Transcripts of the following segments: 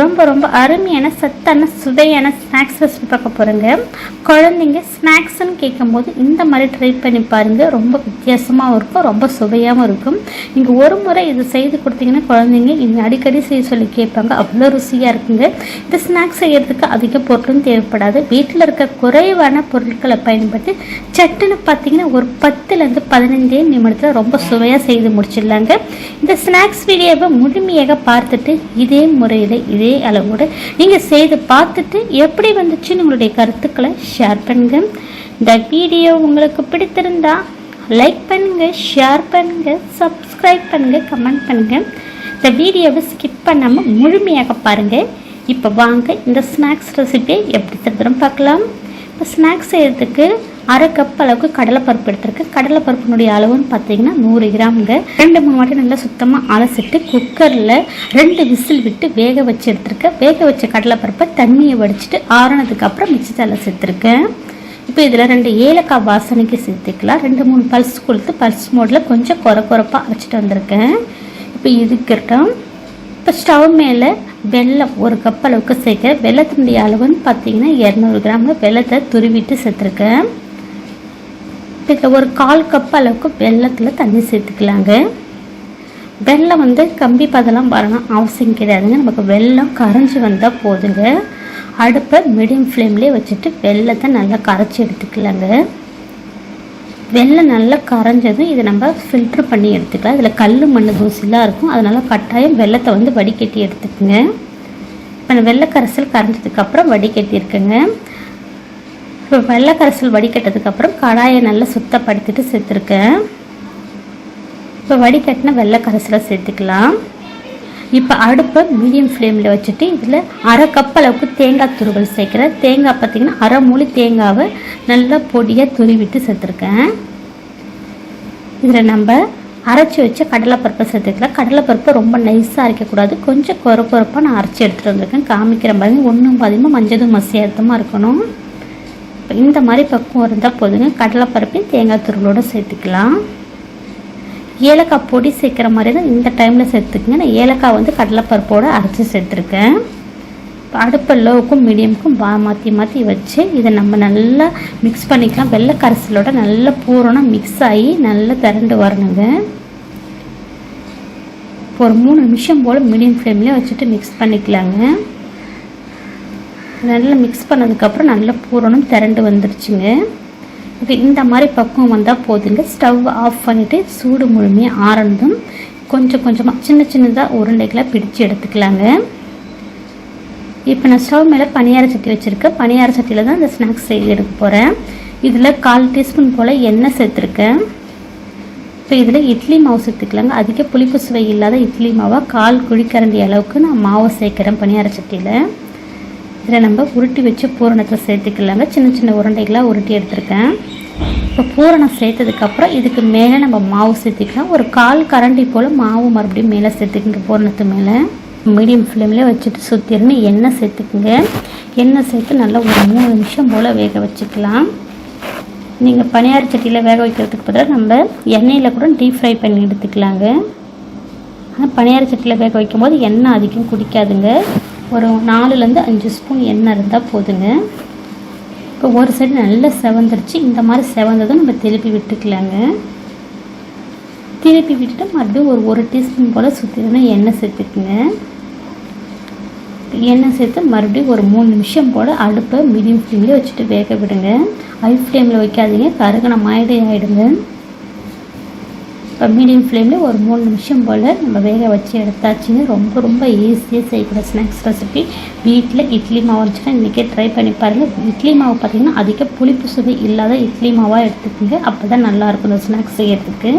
ரொம்ப ரொம்ப அருமையான சத்தான சுவையான ஸ்நாக்ஸ் ரெசிபி பார்க்க போகிறேங்க குழந்தைங்க ஸ்நாக்ஸ்னு கேட்கும்போது இந்த மாதிரி ட்ரை பண்ணி பாருங்கள் ரொம்ப வித்தியாசமாகவும் இருக்கும் ரொம்ப சுவையாகவும் இருக்கும். நீங்கள் ஒரு முறை இது செய்து கொடுத்தீங்கன்னா குழந்தைங்க இனி அடிக்கடி செய்ய சொல்லி கேட்பாங்க. அவ்வளோ ருசியாக இருக்குங்க. இந்த ஸ்நாக்ஸ் செய்கிறதுக்கு அதிக பொருளும் தேவைப்படாது. வீட்டில் இருக்க குறைவான பொருட்களை பயன்படுத்தி சட்டுன்னு பார்த்தீங்கன்னா ஒரு பத்துலேருந்து பதினஞ்சே நிமிடத்தில் ரொம்ப சுவையாக செய்து முடிச்சிடலாங்க. இந்த ஸ்நாக்ஸ் வீடியோவை முழுமையாக பார்த்துட்டு இதே முறையில் இதே அளவோடு நீங்கள் செய்து பார்த்துட்டு எப்படி வந்துச்சுன்னு உங்களுடைய கருத்துக்களை ஷேர் பண்ணுங்க. இந்த வீடியோ உங்களுக்கு பிடித்திருந்தா லைக் பண்ணுங்க ஷேர் பண்ணுங்க சப்ஸ்கிரைப் பண்ணுங்க கமெண்ட் பண்ணுங்க. இந்த வீடியோவை ஸ்கிப் பண்ணாமல் முழுமையாக பாருங்கள் இப்போ வாங்க இந்த ஸ்நாக்ஸ் ரெசிபியை எப்படி திருத்தரம் பார்க்கலாம். இப்போ ஸ்நாக்ஸ் செய்கிறதுக்கு அரை கப் அளவுக்கு கடலைப்பருப்பு எடுத்திருக்கேன். கடலைப்பருப்பினுடைய அளவுன்னு பார்த்தீங்கன்னா நூறு கிராமுங்க ரெண்டு மூணு வாட்டி நல்லா சுத்தமாக அலசிட்டு குக்கரில் ரெண்டு விசில் விட்டு வேக வச்சு எடுத்திருக்கேன். வேக வச்ச கடலைப்பருப்பை தண்ணியை வடிச்சிட்டு ஆறுனதுக்கப்புறம் அப்புறம் மிக்சி சேர்த்துருக்கேன். இப்போ இதில் ரெண்டு ஏலக்காய் வாசனைக்கு சேர்த்துக்கலாம். ரெண்டு மூணு பல்ஸ் கொடுத்து பல்ஸ் மோடில் கொஞ்சம் குறை குறைப்பாக அரைச்சிட்டு வந்திருக்கேன். இப்போ இதுக்கிட்டும் இப்போ ஸ்டவ் மேலே வெள்ளம் ஒரு கப் அளவுக்கு சேர்க்க வெள்ளத்தினுடைய அளவுன்னு பார்த்தீங்கன்னா இரநூறு கிராம். வெள்ளத்தை துருவிட்டு சேர்த்துருக்கேன். இதில் ஒரு கால் கப் அளவுக்கு வெள்ளத்தில் தண்ணி சேர்த்துக்கலாங்க. வெள்ளம் வந்து கம்பி பதெல்லாம் வரணும் அவசியம் கிடையாதுங்க. நமக்கு வெல்லம் கரைஞ்சி வந்தால் போதுங்க. அடுப்பை மீடியம் ஃப்ளேம்லேயே வச்சுட்டு வெள்ளத்தை நல்லா கரைச்சி எடுத்துக்கலாங்க. வெள்ளம் நல்லா கரைஞ்சதும் இதை நம்ம ஃபில்ட்ரு பண்ணி எடுத்துக்கலாம். இதில் கல் மண் தூசிலாம் இருக்கும். அதனால் கட்டாயம் வெள்ளத்தை வந்து வடிகட்டி எடுத்துக்கோங்க. இப்போ நான் வெள்ளை கரைசல் கரைஞ்சதுக்கப்புறம் வடிகட்டி இருக்குங்க இப்போ வெள்ளை கரைசல் வடிகட்டதுக்கப்புறம் கடாயை நல்லா சுத்தப்படுத்திட்டு சேர்த்துருக்கேன். இப்போ வடிகட்டின வெள்ளை கரைசலை சேர்த்துக்கலாம். இப்போ அடுப்பை மீடியம் ஃப்ளேமில் வச்சுட்டு இதில் அரை கப் அளவுக்கு தேங்காய் துருவல் சேர்க்குறேன் தேங்காய் பார்த்திங்கன்னா அரை மூலி தேங்காவை நல்லா பொடியாக துருவிட்டு சேர்த்துருக்கேன். இதில் நம்ம அரைச்சி வச்ச கடலைப்பருப்பை சேர்த்துக்கலாம். கடலைப்பருப்பை ரொம்ப நைஸாக அரைக்கக்கூடாது கொஞ்சம் குறை நான் அரைச்சி எடுத்துகிட்டு வந்திருக்கேன். காமிக்கிற மாதிரி ஒன்றும் பாதியமாக மஞ்சதும் மசியார்த்தமாக இருக்கணும். இப்போ இந்த மாதிரி பக்குவம் இருந்தால் போதுங்க. கடலைப்பருப்பையும் தேங்காய் துருவலோடு சேர்த்துக்கலாம். ஏலக்காய் பொடி சேர்க்குற மாதிரி தான் இந்த டைமில் சேர்த்துக்குங்க. நான் ஏலக்காய் வந்து கடலைப்பருப்போடு அரைச்சி சேர்த்துருக்கேன். இப்போ அடுப்பை லோவுக்கும் மீடியமுக்கும் வா மாற்றி மாற்றி வச்சு இதை நம்ம நல்லா மிக்ஸ் பண்ணிக்கலாம். வெள்ளை கரைசலோட நல்லா பூரணம் மிக்ஸ் ஆகி நல்லா திரண்டு வரணுங்க. ஒரு மூணு நிமிஷம் போல் மீடியம் ஃப்ளேம்லேயே வச்சுட்டு மிக்ஸ் பண்ணிக்கலாங்க. நல்லா மிக்ஸ் பண்ணதுக்கப்புறம் நல்லா பூரணம் திரண்டு வந்துருச்சுங்க. ஓகே இந்த மாதிரி பக்குவம் வந்தால் போதுங்க. ஸ்டவ் ஆஃப் பண்ணிவிட்டு சூடு முழுமையாக ஆறந்தும் கொஞ்சம் கொஞ்சமாக சின்ன சின்னதாக உருண்டைகளை பிடிச்சு எடுத்துக்கலாங்க. இப்போ நான் ஸ்டவ் மேலே பனியார சட்டி வச்சுருக்கேன். பனியார சட்டியில் தான் இந்த ஸ்நாக்ஸ் செய்ய எடுக்க போகிறேன் இதில் கால் டீஸ்பூன் போல் எண்ணெய் சேர்த்துருக்கேன். இப்போ இதில் இட்லி மாவு சேர்த்துக்கலாங்க. அதிக புளிப்பு சுவை இல்லாத இட்லி மாவாக கால் குழிக்கரண்டி அளவுக்கு நான் மாவை சேர்க்குறேன் பனியார சட்டியில். இதில் நம்ம உருட்டி வச்சு பூரணத்தை சேர்த்துக்கலாங்க. சின்ன சின்ன உருண்டைகளாக உருட்டி எடுத்திருக்கேன். இப்போ பூரணம் சேர்த்ததுக்கப்புறம் இதுக்கு மேலே நம்ம மாவு சேர்த்துக்கலாம். ஒரு கால் கரண்டி போல் மாவு மறுபடியும் மேலே சேர்த்துக்குங்க பூரணத்து மேலே. மீடியம் ஃப்ளேமில் வச்சுட்டு சுற்றிருந்து எண்ணெய் சேர்த்துக்குங்க. எண்ணெய் சேர்த்து நல்லா ஒரு மூணு நிமிஷம் போல் வேக வச்சுக்கலாம். நீங்கள் பனியார் சட்டியில் வேக வைக்கிறதுக்கு பதிலாக நம்ம எண்ணெயில் கூட டீப் ஃப்ரை பண்ணி எடுத்துக்கலாங்க. ஆனால் பனியார சட்டியில் வேக வைக்கும்போது எண்ணெய் அதிகம் குடிக்காதுங்க. ஒரு நாலுலேருந்து அஞ்சு ஸ்பூன் எண்ணெய் இருந்தால் போதுங்க. இப்போ ஒரு சைடு நல்லா செவந்துருச்சு. இந்த மாதிரி செவந்ததும் நம்ம திருப்பி விட்டுக்கலாங்க. திருப்பி விட்டுட்டு மறுபடியும் ஒரு ஒரு டீஸ்பூன் போல் சுற்றினா எண்ணெய் சேர்த்துக்குங்க. எண்ணெய் சேர்த்து மறுபடியும் ஒரு மூணு நிமிஷம் போல் அடுப்பை மீடியம் ஃப்ளேம்லேயே வச்சுட்டு வேக விடுங்க. ஹை ஃப்ளேமில் வைக்காதீங்க. கருகணம் மாயடே ஆகிடுங்க இப்போ மீடியம் ஃப்ளேமில் ஒரு மூணு நிமிஷம் போல் நம்ம வேக வச்சு எடுத்தாச்சுன்னு ரொம்ப ரொம்ப ஈஸியாக செய்யக்கூடிய ஸ்நாக்ஸ் ரெசிபி வீட்டில் இட்லி மாவு இருந்துச்சுன்னா இன்றைக்கே ட்ரை பண்ணி பாருங்கள் இட்லி மாவு பார்த்திங்கன்னா அதிக புளிப்பு சுவை இல்லாத இட்லி மாவாக எடுத்துக்கோங்க. அப்போ தான் நல்லாயிருக்கும் இந்த ஸ்நாக்ஸ் செய்யறதுக்கு.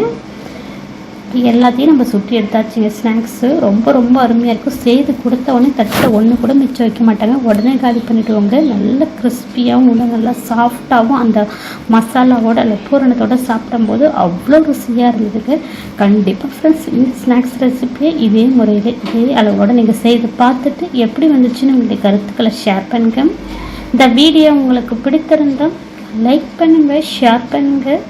எல்லாத்தையும் நம்ம சுற்றி எடுத்தாச்சுங்க. ஸ்நாக்ஸு ரொம்ப ரொம்ப அருமையாக இருக்கும். செய்து கொடுத்த உடனே தட்டில் ஒன்று கூட மிச்சம் வைக்க மாட்டாங்க. உடனே காலி பண்ணிவிடுவாங்க நல்ல கிறிஸ்பியாகவும் உள்ள நல்லா சாஃப்டாகவும் அந்த மசாலாவோட அந்த பூரணத்தோட சாப்பிடும்போது அவ்வளோ ருசியாக இருந்ததுக்கு கண்டிப்பாக ஃப்ரெண்ட்ஸ் இந்த ஸ்நாக்ஸ் ரெசிபியை இதே முறையில் இதே அளவோட நீங்கள் செய்து பார்த்துட்டு எப்படி வந்துச்சுன்னு உங்களுடைய கருத்துக்களை ஷேர் பண்ணுங்க. இந்த வீடியோ உங்களுக்கு பிடித்திருந்தால் லைக் பண்ணுங்கள் ஷேர் பண்ணுங்கள்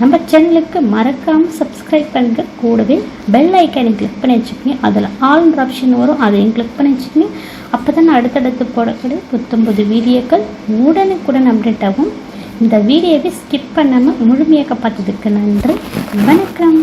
நம்ம சேனலுக்கு மறக்காமல் சப்ஸ்கிரைப் பண்ணுங்க. கூடவே பெல் ஐக்கானை கிளிக் பண்ணி வச்சுக்கோங்க. அதில் ஆல்ன்ற ஆப்ஷன் வரும். அதையும் கிளிக் பண்ணி வச்சுக்கோங்க. அப்போ தான் அடுத்தடுத்து போடக்கூடிய புத்தம்பது வீடியோக்கள் உடனுக்குடன் அப்டேட் ஆகும். இந்த வீடியோவை ஸ்கிப் பண்ணாமல் முழுமையாக பார்த்ததுக்கு நன்றி. வணக்கம்.